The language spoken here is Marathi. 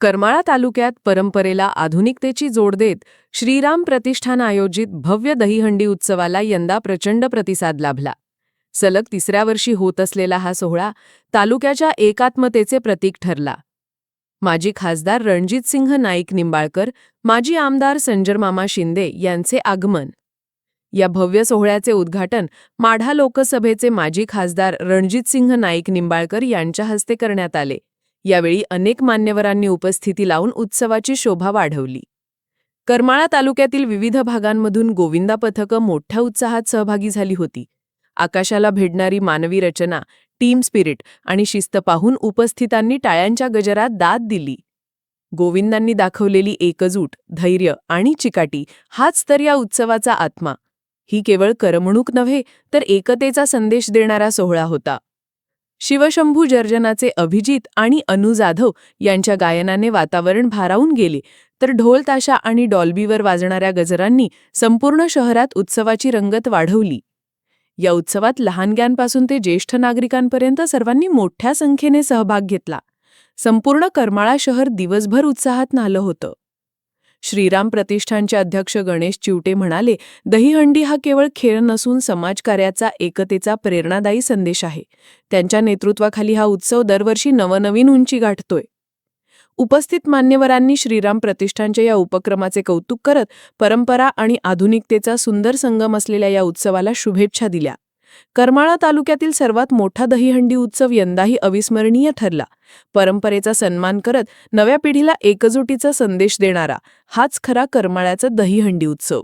करमाळा तालुक्यात परंपरेला आधुनिकतेची जोड देत श्रीराम प्रतिष्ठान आयोजित भव्य दहीहंडी उत्सवाला यंदा प्रचंड प्रतिसाद लाभला. सलग तिसऱ्या वर्षी होत असलेला हा सोहळा तालुक्याच्या एकात्मतेचे प्रतीक ठरला. माजी खासदार रणजितसिंह नाईक निंबाळकर माजी आमदार संजरमामा शिंदे यांचे आगमन. या भव्य सोहळ्याचे उद्घाटन माढा लोकसभेचे माजी खासदार रणजितसिंह नाईक निंबाळकर यांच्या हस्ते करण्यात आले. यावेळी अनेक मान्यवरांनी उपस्थिती लावून उत्सवाची शोभा वाढवली. करमाळा तालुक्यातील विविध भागांमधून गोविंदा पथकं मोठ्या उत्साहात सहभागी झाली होती. आकाशाला भिडणारी मानवी रचना टीम स्पिरिट आणि शिस्त पाहून उपस्थितांनी टाळ्यांच्या गजरात दाद दिली. गोविंदांनी दाखवलेली एकजूट धैर्य आणि चिकाटी हाच तर या उत्सवाचा आत्मा. ही केवळ करमणूक नव्हे तर एकतेचा संदेश देणारा सोहळा होता. शिवशंभू जर्जनाचे अभिजित आणि अनु जाधव यांच्या गायनाने वातावरण भारावून गेले. तर ढोल ताशा आणि डॉल्बीवर वाजणाऱ्या गजरांनी संपूर्ण शहरात उत्सवाची रंगत वाढवली. या उत्सवात लहानग्यांपासून ते ज्येष्ठ नागरिकांपर्यंत सर्वांनी मोठ्या संख्येने सहभाग घेतला. संपूर्ण करमाळा शहर दिवसभर उत्साहात नालं होतं. श्रीराम प्रतिष्ठानचे अध्यक्ष गणेश चिवटे म्हणाले दहीहंडी हा केवळ खेळ नसून समाजकार्याचा एकतेचा प्रेरणादायी संदेश आहे. त्यांच्या नेतृत्वाखाली हा उत्सव दरवर्षी नवनवीन उंची गाठतोय. उपस्थित मान्यवरांनी श्रीराम प्रतिष्ठानच्या या उपक्रमाचे कौतुक करत परंपरा आणि आधुनिकतेचा सुंदर संगम असलेल्या या उत्सवाला शुभेच्छा दिल्या. करमाळा तालुक्यातील सर्वात मोठा दहीहंडी उत्सव यंदाही अविस्मरणीय ठरला. परंपरेचा सन्मान करत नव्या पिढीला एकजुटीचा संदेश देणारा हाच खरा करमाळ्याचा दहीहंडी उत्सव.